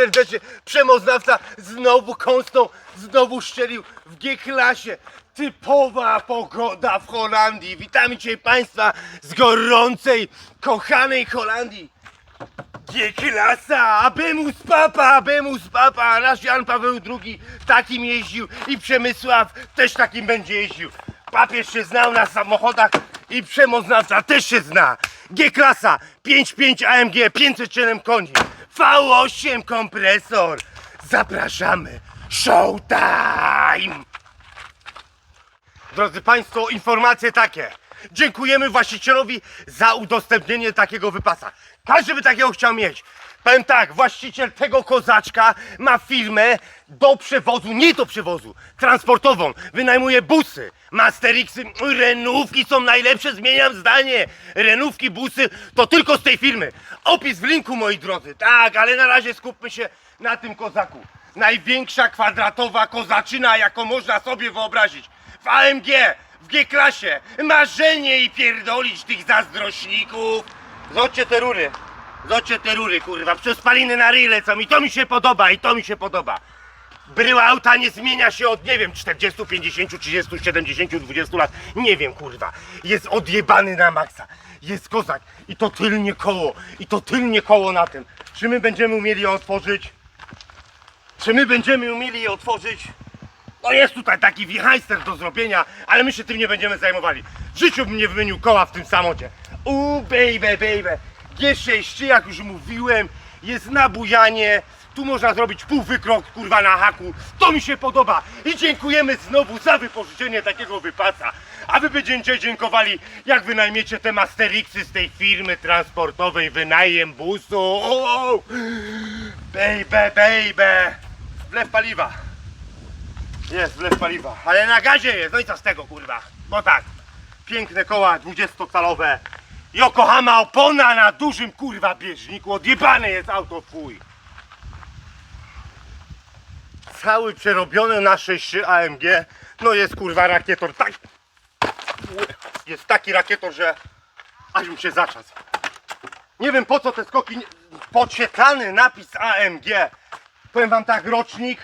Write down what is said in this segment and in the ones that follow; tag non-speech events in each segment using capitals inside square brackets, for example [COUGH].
serdecznie. Przemoznawca znowu kąsnął, znowu szczelił w G-klasie. Typowa pogoda w Holandii. Witamy dzisiaj Państwa z gorącej, kochanej Holandii. G-klasa, abemus papa, abemus papa. Nasz Jan Paweł II takim jeździł i Przemysław też takim będzie jeździł. Papież się znał na samochodach i przemoznawca też się zna. G-klasa, 5.5 AMG, 507 koni, V8 kompresor. Zapraszamy. Showtime! Drodzy Państwo, informacje takie. Dziękujemy właścicielowi za udostępnienie takiego wypasa. Każdy by takiego chciał mieć. Powiem tak, właściciel tego kozaczka ma firmę do przewozu, nie do przewozu, transportową. Wynajmuje busy. Masterixy, renówki są najlepsze, zmieniam zdanie. Renówki, busy to tylko z tej firmy. Opis w linku, moi drodzy. Tak, ale na razie skupmy się na tym kozaku. Największa kwadratowa kozaczyna, jaką można sobie wyobrazić. W AMG, w G-klasie. Marzenie i pierdolić tych zazdrośników. Zobaczcie te rury. Zobaczcie te rury, kurwa. Przez spaliny na ryle, co mi to mi się podoba i to mi się podoba. Bryła auta nie zmienia się od, nie wiem, 40, 50, 30, 70, 20 lat. Nie wiem, kurwa. Jest odjebany na maksa. Jest kozak. I to tylnie koło. I to tylnie koło na tym. Czy my będziemy umieli je otworzyć? Czy my będziemy umieli je otworzyć? No jest tutaj taki wichajster do zrobienia, ale my się tym nie będziemy zajmowali. W życiu bym nie wymienił koła w tym samochodzie. U baby, baby. G6, jak już mówiłem, jest na bujanie. Tu można zrobić pół wykrok, kurwa, na haku. To mi się podoba. I dziękujemy znowu za wypożyczenie takiego wypasa. A wy będziecie dziękowali, jak wynajmiecie te Masterixy z tej firmy transportowej, wynajem busu. O, o. Baby, baby. Wlew paliwa. Jest wlew paliwa, ale na gazie jest, no i co z tego kurwa? Bo tak, piękne koła 20-calowe, Yokohama opona na dużym kurwa bieżniku, odjebane jest auto w. Cały przerobiony na 6 AMG, no jest kurwa rakietor, tak, jest taki rakietor, że aż mi się zaczas. Nie wiem po co te skoki, podświetlany napis AMG. Powiem wam tak, rocznik,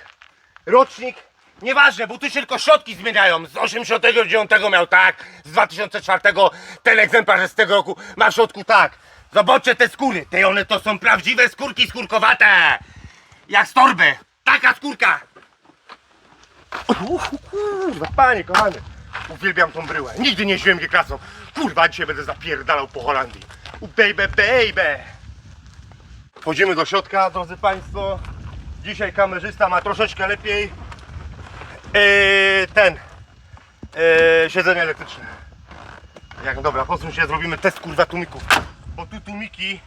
rocznik, nieważne, bo tu się tylko środki zmieniają. Z 89 miał tak, z 2004 ten egzemplarz z tego roku ma w środku tak. Zobaczcie te skóry, te one to są prawdziwe skórki skórkowate. Jak z torby, taka skórka. Uch, kurwa, panie kochany. Uwielbiam tą bryłę. Nigdy nie jeździłem G-klasą. Kurwa, dzisiaj będę zapierdalał po Holandii. U baby, baby. Wchodzimy do środka, drodzy Państwo. Dzisiaj kamerzysta ma troszeczkę lepiej yy, ten yy, siedzenie elektryczne. Jak dobra, posuń się, zrobimy test kurwa tumików. Bo tu tumiki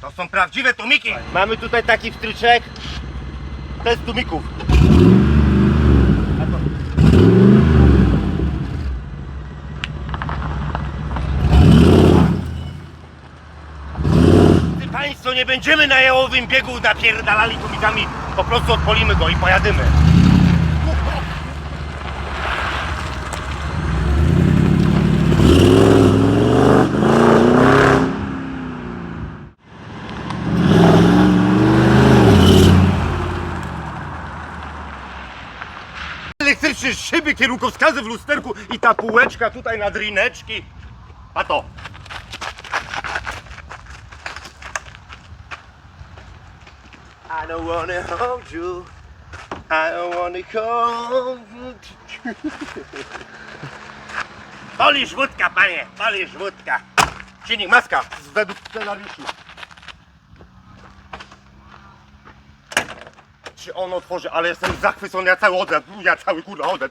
to są prawdziwe tumiki. Mamy tutaj taki wstryczek. Test Drodzy Państwo, nie będziemy na jałowym biegu napierdalali tumikami, po prostu odpolimy go i pojadymy. Elektryczne szyby, kierunkowskazy w lusterku i ta półeczka tutaj na drineczki. A to. I don't wanna hold you. I don't wanna hold you. Polisz wódka, panie, polisz wódka. Silnik, maska, według scenariuszu. Czy on otworzy, ale jestem zachwycony, ja cały odlew, ja cały kurwa odlew.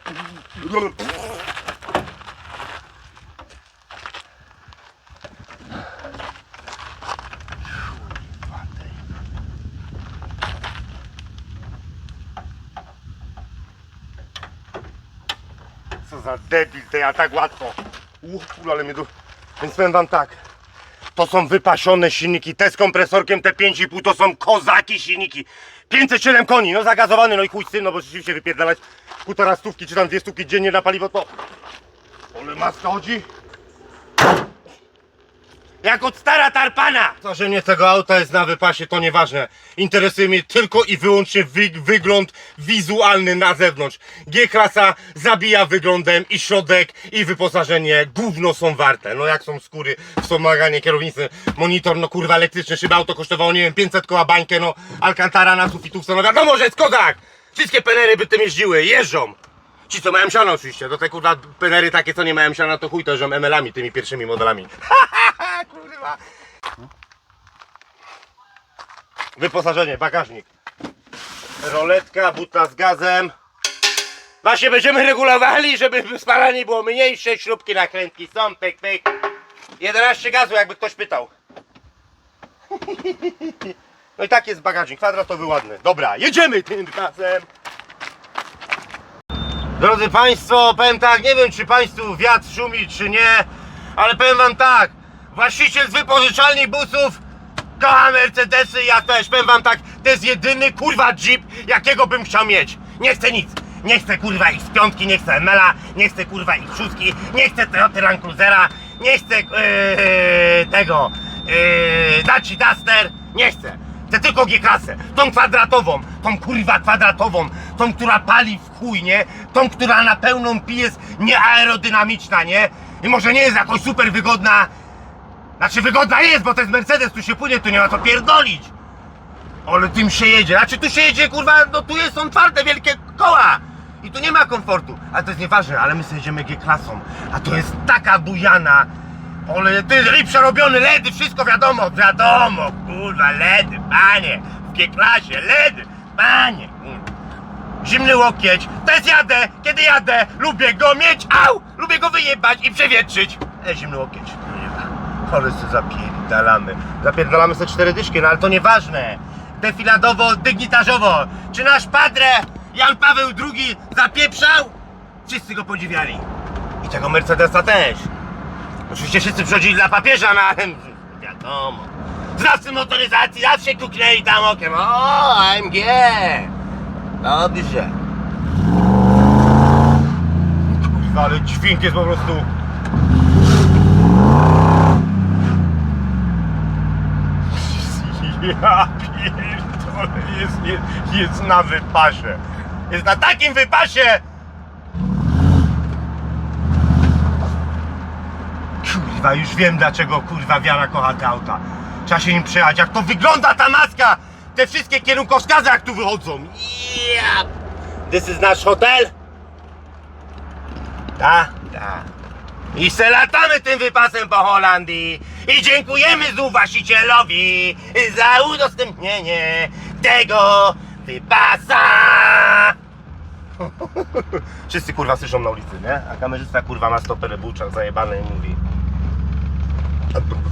Co za debil, to ja tak łatwo. Uch, ale mnie tu... Więc powiem wam tak. To są wypasione silniki. Te z kompresorkiem, te 5,5 to są kozaki silniki. 507 koni, no zagazowany, no i chuj z no bo rzeczywiście wypierdalać półtora stówki czy tam dwie stówki dziennie na paliwo, to... Ale maska chodzi? Jak od stara tarpana! Że mnie tego auta jest na wypasie, to nieważne. Interesuje mnie tylko i wyłącznie wy wygląd wizualny na zewnątrz. G-klasa zabija wyglądem i środek i wyposażenie gówno są warte. No jak są skóry, wspomaganie kierownicy, monitor, no kurwa elektryczny, szyba auto kosztowało, nie wiem, 500 koła bańkę, no Alcantara na sufitów, no wiadomo, że jest kozak! Wszystkie penery by tym jeździły, jeżdżą! Ci co mają siano oczywiście, do te kurwa penery takie co nie mają siana to chuj to żem ML-ami tymi pierwszymi modelami. [LAUGHS] kurwa. Wyposażenie, bagażnik. Roletka, buta z gazem. Właśnie będziemy regulowali, żeby spalanie było mniejsze, śrubki nakrętki są, pyk, pyk. 11 gazu, jakby ktoś pytał. [LAUGHS] No i tak jest bagażnik, kwadratowy, ładny. Dobra, jedziemy tym gazem. Drodzy Państwo, powiem tak, nie wiem czy Państwu wiatr szumi czy nie, ale powiem Wam tak, właściciel z wypożyczalni busów kocha Mercedesy, ja też, powiem Wam tak, to jest jedyny kurwa jeep, jakiego bym chciał mieć. Nie chcę nic, nie chcę kurwa ich z piątki, nie chcę Mela, nie chcę kurwa ich szóstki, nie chcę Toyota Land Cruisera, nie chcę yy, tego, yy, Daci Duster, nie chcę. Chcę tylko G-klasę, tą kwadratową, tą kurwa kwadratową, tą, która pali w chuj, nie? Tą, która na pełną pije jest nieaerodynamiczna, nie? I może nie jest jakoś super wygodna, znaczy wygodna jest, bo to jest Mercedes, tu się płynie, tu nie ma co pierdolić. Ale tym się jedzie, znaczy tu się jedzie, kurwa, no tu jest, są twarde, wielkie koła. I tu nie ma komfortu, ale to jest nieważne, ale my sobie jedziemy G-klasą, a to jest taka bujana. Ale ty i przerobiony LEDy, wszystko wiadomo, wiadomo, kurwa, LEDy, panie, w G-klasie, LEDy, panie. Zimny łokieć, jest jadę, kiedy jadę, lubię go mieć, au, lubię go wyjebać i przewietrzyć. E, zimny łokieć. Ale se zapierdalamy, zapierdalamy se cztery dyszki, no ale to nieważne. Defiladowo, dygnitarzowo, czy nasz padre Jan Paweł II zapieprzał? Wszyscy go podziwiali. I tego Mercedesa też. Oczywiście wszyscy przychodzili dla papieża, no ale wiadomo. Znawcy motoryzacji zawsze kuknęli tam okiem. O, AMG! Dobrze. Kurwa, ale dźwięk jest po prostu... Ja pierdolę, jest, jest, jest na wypasie. Jest na takim wypasie! Kurwa, już wiem dlaczego kurwa wiara kocha te auta. Trzeba się nim przejechać. Jak to wygląda ta maska! Te wszystkie kierunkowskazy jak tu wychodzą. Yeah. This is nasz hotel? Ta, ta. I se latamy tym wypasem po Holandii i dziękujemy znów właścicielowi za udostępnienie tego wypasa. [LAUGHS] Wszyscy kurwa słyszą na ulicy, nie? A kamerzysta kurwa ma stoperę w uszach zajebane i mówi [LAUGHS]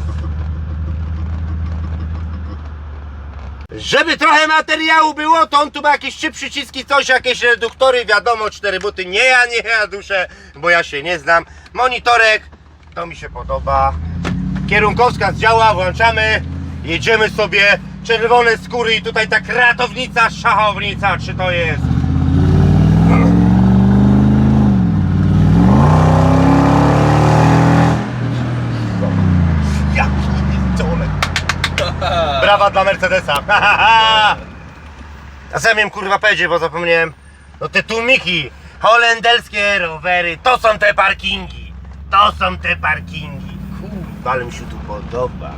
Żeby trochę materiału było, to on tu ma jakieś trzy przyciski, coś, jakieś reduktory, wiadomo, cztery buty. Nie ja, nie ja duszę, bo ja się nie znam. Monitorek, to mi się podoba. Kierunkowskaz działa, włączamy. Jedziemy sobie, czerwone skóry i tutaj ta kratownica, szachownica, czy to jest? Jaki. Brawa dla Mercedesa. A ja miałem kurwa powiedzieć, bo zapomniałem. No te tłumiki, holenderskie rowery, to są te parkingi. To są te parkingi. Ale mi się tu podoba.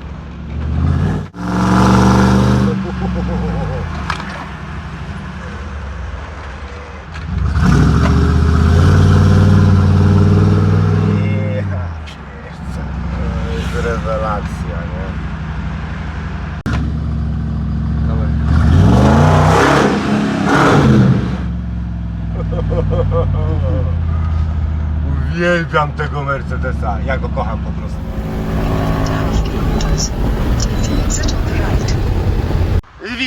[LAUGHS] Uwielbiam tego Mercedesa. Ja go kocham po prostu.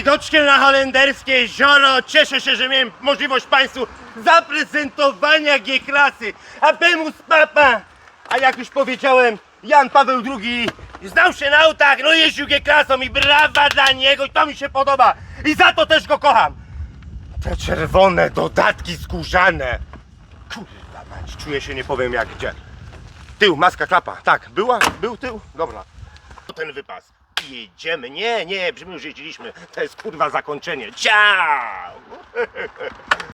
Widoczkiem na holenderskie jezioro. Cieszę się, że miałem możliwość Państwu zaprezentowania G-klasy. Abemus papa! A jak już powiedziałem, Jan Paweł II znał się na autach, no jeździł G-klasą i brawa dla niego i to mi się podoba. I za to też go kocham. Te czerwone dodatki skórzane. Kurwa mać, czuję się nie powiem jak gdzie. Tył, maska, klapa. Tak, była? Był tył? Dobra. Ten wypas. Jedziemy. Nie, nie, my już jeździliśmy. To jest kurwa zakończenie. Ciao! [LAUGHS]